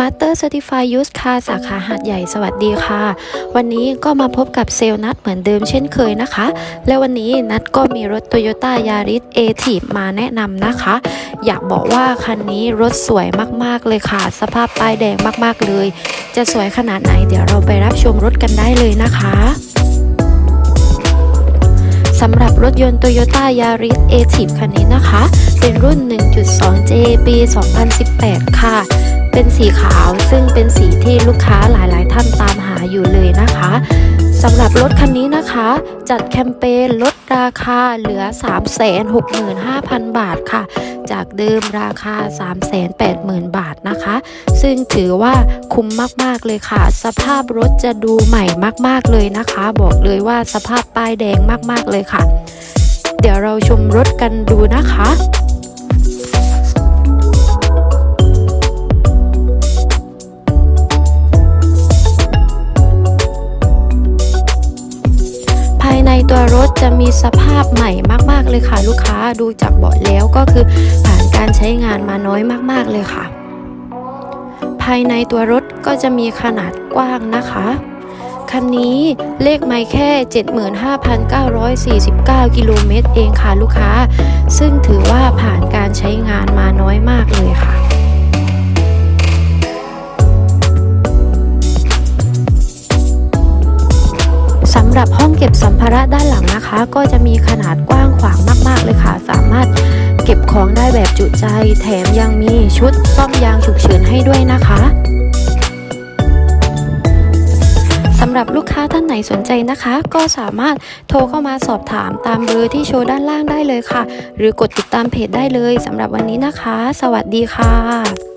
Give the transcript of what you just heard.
Master Certified Used Car สาขาหาดใหญ่สวัสดีค่ะ วันนี้ก็มาพบกับเซลล์นัดเหมือนเดิมเช่นเคยนะคะ และวันนี้นัดก็มีรถ Toyota Yaris a t i v มาแนะนำนะคะ อยากบอกว่าคันนี้รถสวยมากๆเลยค่ะ สภาพป้ายแดงมากๆเลย จะสวยขนาดไหนเดี๋ยวเราไปรับชมรถกันได้เลยนะคะสำหรับรถยนต์ Toyota Yaris a t i v คันนี้นะคะ เป็นรุ่น 1.2J ปี 2018 ค่ะ เป็นสีขาวซึ่งเป็นสีที่ลูกค้าหลายๆ ท่านตามหาอยู่เลยนะคะสำหรับรถคันนี้นะคะ จัดแคมเปญลดราคาเหลือ 365,000 บาทค่ะ จากเดิมราคา 380,000 บาทนะคะ ซึ่งถือว่าคุ้มมาก ๆ เลยค่ะ สภาพรถจะดูใหม่มาก ๆ เลยนะคะ บอกเลยว่าสภาพป้ายแดงมาก ๆ เลยค่ะ เดี๋ยวเราชมรถกันดูนะคะ ถจะมีสภาพใหม่มาก ๆ เลยค่ะ ลูกค้าดูจากเบาะแล้วก็คือผ่านการใช้งานมาน้อยมาก ๆ เลยค่ะ ภายในตัวรถก็จะมีขนาดกว้างนะคะคันนี้เลขไม่แค่ 75,949 กิโลเมตรเองค่ะลูกค้า ซึ่งถือว่าผ่าน หรับห้องเก็บสัมภาระด้านหลังนะคะ ก็จะมีขนาดกว้างขวางมาก ๆ เลยค่ะ สามารถเก็บของได้แบบจุใจ แถมยังมีชุดซ่อมยางฉุกเฉินให้ด้วยนะคะสำหรับลูกค้าท่านไหนสนใจนะคะ ก็สามารถโทรเข้ามาสอบถามตามเบอร์ที่โชว์ด้านล่างได้เลยค่ะ หรือกดติดตามเพจได้เลยสำหรับวันนี้นะคะ สวัสดีค่ะ